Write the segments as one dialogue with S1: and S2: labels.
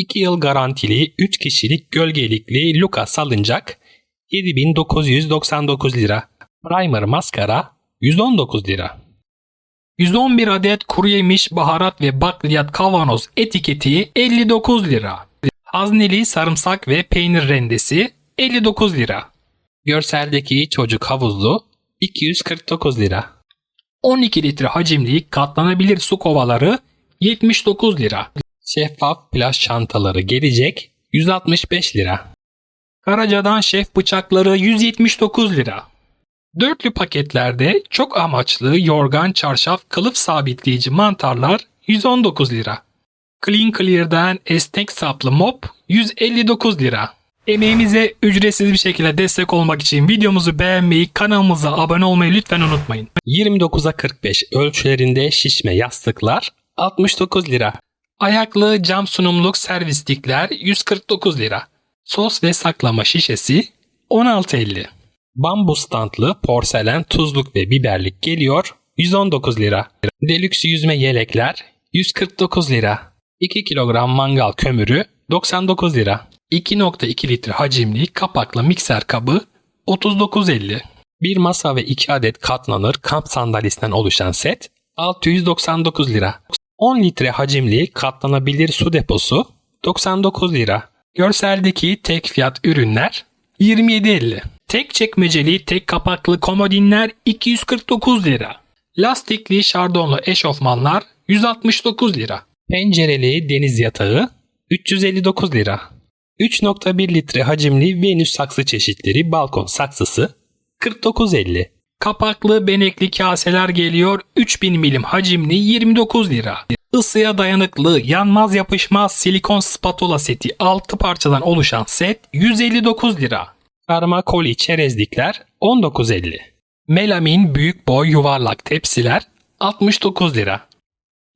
S1: 2 yıl garantili 3 kişilik gölgelikli Luka salıncak 7999 lira. Primer maskara 119 lira. 111 adet kuru yemiş, baharat ve bakliyat kavanoz etiketi 59 lira. Hazneli sarımsak ve peynir rendesi 59 lira. Görseldeki çocuk havuzlu 249 lira. 12 litre hacimli katlanabilir su kovaları 79 lira. Şeffaf plaj çantaları gelecek 165 lira. Karaca'dan şef bıçakları 179 lira. Dörtlü paketlerde çok amaçlı yorgan, çarşaf, kılıf sabitleyici mantarlar 119 lira. Clean Clear'dan esnek saplı mop 159 lira. Emeğimize ücretsiz bir şekilde destek olmak için videomuzu beğenmeyi, kanalımıza abone olmayı lütfen unutmayın. 29'a 45 ölçülerinde şişme yastıklar 69 lira. Ayaklı cam sunumluk servislikler 149 lira. Sos ve saklama şişesi 16.50. Bambu standlı porselen tuzluk ve biberlik geliyor 119 lira. Deluxe yüzme yelekler 149 lira. 2 kilogram mangal kömürü 99 lira. 2.2 litre hacimli kapaklı mikser kabı 39.50. Bir masa ve 2 adet katlanır kamp sandalyesinden oluşan set 699 lira. 10 litre hacimli katlanabilir su deposu 99 lira. Görseldeki tek fiyat ürünler 27.50. Tek çekmeceli tek kapaklı komodinler 249 lira. Lastikli şardonlu eşofmanlar 169 lira. Pencereli deniz yatağı 359 lira. 3.1 litre hacimli Venüs saksı çeşitleri balkon saksısı 49.50. Kapaklı benekli kaseler geliyor 3000 milim hacimli 29 lira. Isıya dayanıklı, yanmaz yapışmaz silikon spatula seti 6 parçadan oluşan set 159 lira. Karma koli çerezlikler 19.50. Melamin büyük boy yuvarlak tepsiler 69 lira.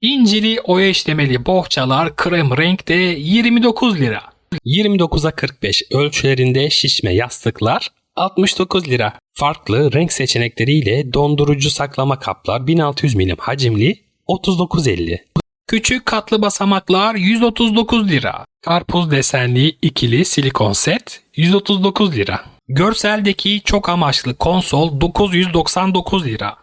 S1: İncili oya işlemeli bohçalar krem renkte 29 lira. 29'a 45 ölçülerinde şişme yastıklar 69 lira. Farklı renk seçenekleriyle dondurucu saklama kaplar 1600 milim hacimli 39.50. Küçük katlı basamaklar 139 lira. Karpuz desenli ikili silikon set 139 lira. Görseldeki çok amaçlı konsol 999 lira.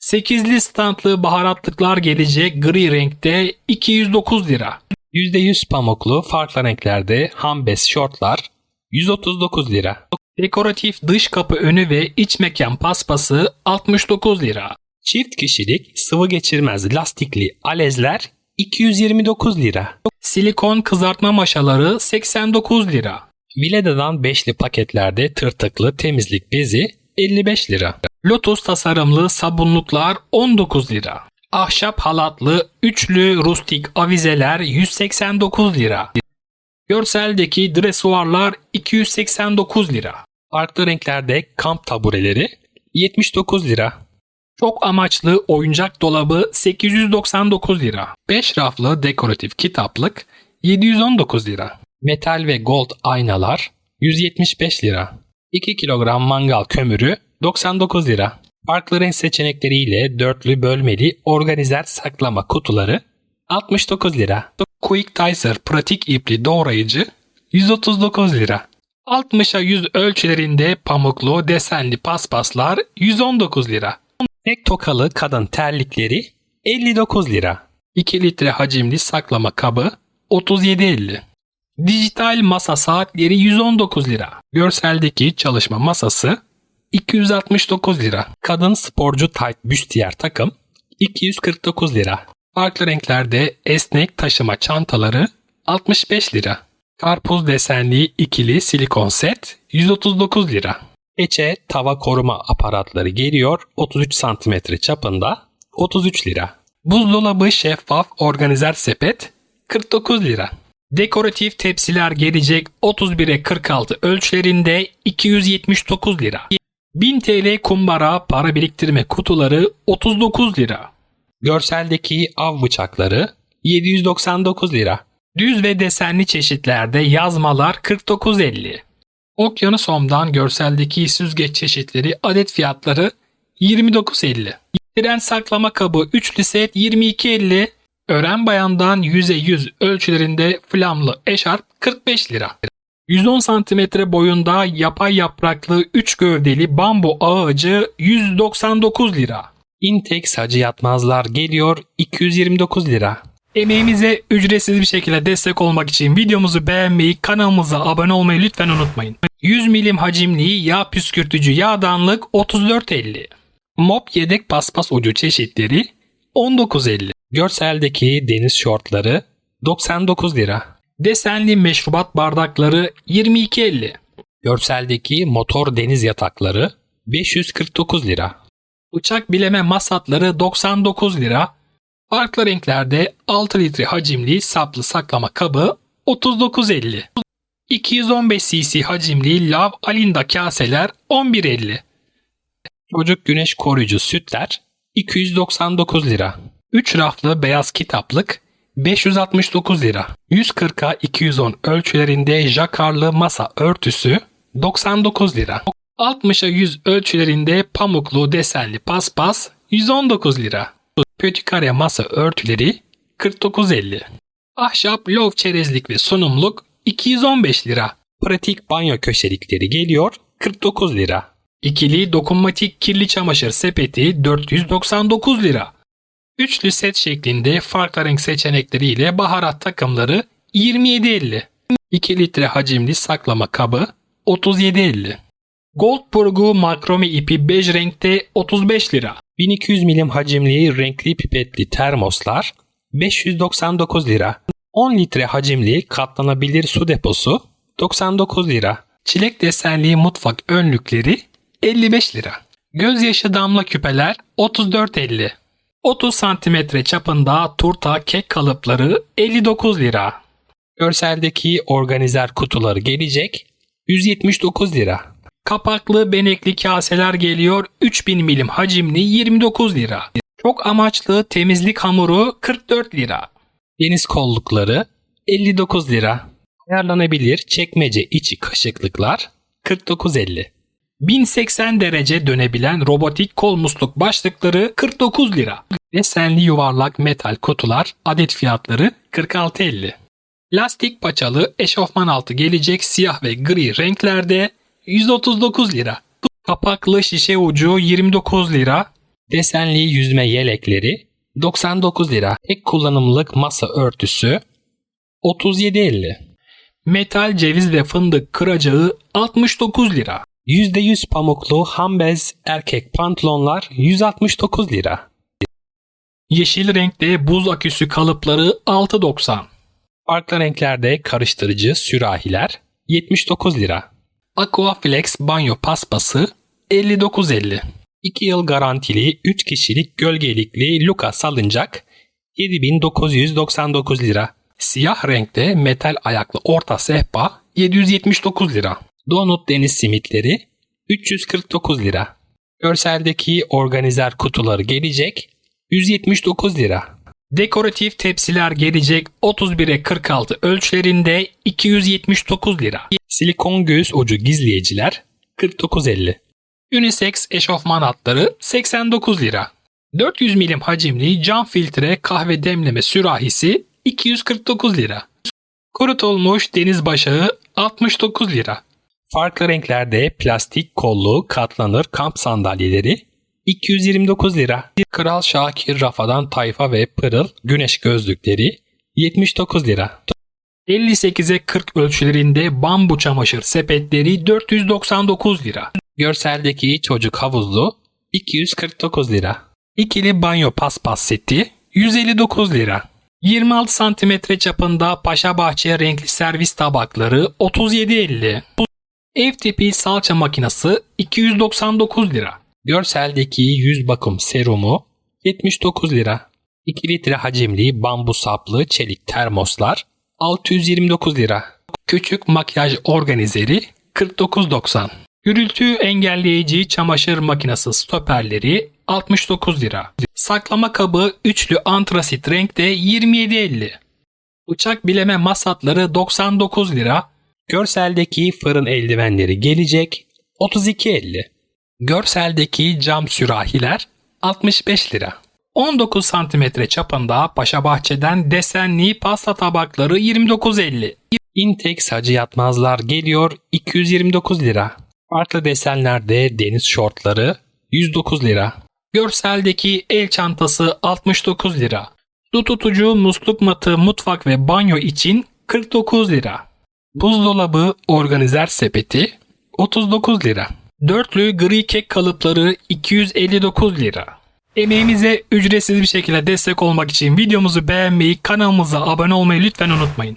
S1: 8'li standlı baharatlıklar gelecek gri renkte 209 lira. %100 pamuklu farklı renklerde hambes şortlar 139 lira. Dekoratif dış kapı önü ve iç mekan paspası 69 lira. Çift kişilik sıvı geçirmez lastikli alezler 229 lira. Silikon kızartma maşaları 89 lira. Vileda'dan beşli paketlerde tırtıklı temizlik bezi 55 lira. Lotus tasarımlı sabunluklar 19 lira. Ahşap halatlı üçlü rustik avizeler 189 lira. Görseldeki dresuarlar 289 lira. Farklı renklerde kamp tabureleri 79 lira. Çok amaçlı oyuncak dolabı 899 lira. 5 raflı dekoratif kitaplık 719 lira. Metal ve gold aynalar 175 lira. 2 kilogram mangal kömürü 99 lira. Farklı renk seçenekleriyle dörtlü bölmeli organizer saklama kutuları 69 lira. Quick Dicer pratik ipli doğrayıcı 139 lira. 60'a 100 ölçülerinde pamuklu desenli paspaslar 119 lira. Tek tokalı kadın terlikleri 59 lira. 2 litre hacimli saklama kabı 37.50. Dijital masa saatleri 119 lira. Görseldeki çalışma masası 269 lira. Kadın sporcu tight büstiyer takım 249 lira. Farklı renklerde esnek taşıma çantaları 65 lira. Karpuz desenli ikili silikon set 139 lira. Eçe tava koruma aparatları geliyor 33 cm çapında 33 lira. Buzdolabı şeffaf organizer sepet 49 lira. Dekoratif tepsiler gelecek 31'e 46 ölçülerinde 279 lira. 1000 TL kumbara para biriktirme kutuları 39 lira. Görseldeki av bıçakları 799 lira. Düz ve desenli çeşitlerde yazmalar 49.50. Okyanusom'dan görseldeki süzgeç çeşitleri adet fiyatları 29.50. Tren saklama kabı üçlü set 22.50. Ören bayandan 100'e 100 ölçülerinde flamlı eşarp 45 lira. 110 cm boyunda yapay yapraklı 3 gövdeli bambu ağacı 199 lira. Intex hacı yatmazlar geliyor 229 lira. Emeğimize ücretsiz bir şekilde destek olmak için videomuzu beğenmeyi, kanalımıza abone olmayı lütfen unutmayın. 100 milim hacimli yağ püskürtücü yağdanlık 34.50. Mop yedek paspas ucu çeşitleri 19.50. Görseldeki deniz şortları 99 lira. Desenli meşrubat bardakları 22.50. Görseldeki motor deniz yatakları 549 lira. Uçak bileme masatları 99 lira. Farklı renklerde 6 litre hacimli saplı saklama kabı 39.50. 215 cc hacimli lav alinda kaseler 11.50. Çocuk güneş koruyucu sütler 299 lira. 3 raflı beyaz kitaplık 569 lira. 140'a 210 ölçülerinde jakarlı masa örtüsü 99 lira. 60'a 100 ölçülerinde pamuklu desenli paspas 119 lira. Pötikare masa örtüleri 49.50. Ahşap lov çerezlik ve sunumluk 215 lira. Pratik banyo köşelikleri geliyor 49 lira. İkili dokunmatik kirli çamaşır sepeti 499 lira. Üçlü set şeklinde farklı renk seçenekleriyle baharat takımları 27.50. 2 litre hacimli saklama kabı 37.50. Gold burgu makrome ipi bej renkte 35 lira. 1200 milim hacimli renkli pipetli termoslar 599 lira. 10 litre hacimli katlanabilir su deposu 99 lira. Çilek desenli mutfak önlükleri 55 lira. Gözyaşı damla küpeler 34.50. 30 santimetre çapında turta kek kalıpları 59 lira. Görseldeki organizer kutuları gelecek 179 lira. Kapaklı benekli kaseler geliyor 3000 milim hacimli 29 lira. Çok amaçlı temizlik hamuru 44 lira. Deniz kollukları 59 lira. Ayarlanabilir çekmece içi kaşıklıklar 49.50. 1080 derece dönebilen robotik kol musluk başlıkları 49 lira. Desenli yuvarlak metal kutular adet fiyatları 46.50. Lastik paçalı eşofman altı gelecek siyah ve gri renklerde 139 lira. Kapaklı şişe ucu 29 lira. Desenli yüzme yelekleri 99 lira. Tek kullanımlık masa örtüsü 37.50. Metal ceviz ve fındık kıracağı 69 lira. %100 pamuklu hambez erkek pantolonlar 169 lira. Yeşil renkte buz aküsü kalıpları 6.90. Farklı renklerde karıştırıcı sürahiler 79 lira. Aquaflex banyo paspası 59.50. 2 yıl garantili 3 kişilik gölgelikli Luka salıncak 7999 lira. Siyah renkte metal ayaklı orta sehpa 779 lira. Donut deniz simitleri 349 lira. Görseldeki organizer kutuları gelecek 179 lira. Dekoratif tepsiler gelecek 31'e 46 ölçülerinde 279 lira. Silikon göğüs ucu gizleyiciler 49.50. Unisex eşofman hatları 89 lira. 400 milim hacimli cam filtre kahve demleme sürahisi 249 lira. Kurutulmuş deniz başağı 69 lira. Farklı renklerde plastik kollu katlanır kamp sandalyeleri 229 lira. Kral Şakir Rafa'dan tayfa ve pırıl güneş gözlükleri 79 lira. 58'e 40 ölçülerinde bambu çamaşır sepetleri 499 lira. Görseldeki çocuk havuzlu 249 lira. İkili banyo paspas seti 159 lira. 26 santimetre çapında Paşa Bahçe renkli servis tabakları 37.50. Ev tipi salça makinesi 299 lira. Görseldeki yüz bakım serumu 79 lira. 2 litre hacimli bambu saplı çelik termoslar 629 lira. Küçük makyaj organizeri 49.90. Gürültü engelleyici çamaşır makinesi stoperleri 69 lira. Saklama kabı üçlü antrasit renkte 27.50. Bıçak bileme masatları 99 lira. Görseldeki fırın eldivenleri gelecek 32.50. Görseldeki cam sürahiler 65 lira. 19 cm çapında Paşa Bahçe'den desenli pasta tabakları 29.50. Intex Hacı Yatmazlar geliyor 229 lira. Farklı desenlerde deniz şortları 109 lira. Görseldeki el çantası 69 lira. Su tutucu musluk matı mutfak ve banyo için 49 lira. Buzdolabı organizer sepeti 39 lira. Dörtlü gri kek kalıpları 259 lira. Emeğimize ücretsiz bir şekilde destek olmak için videomuzu beğenmeyi, kanalımıza abone olmayı lütfen unutmayın.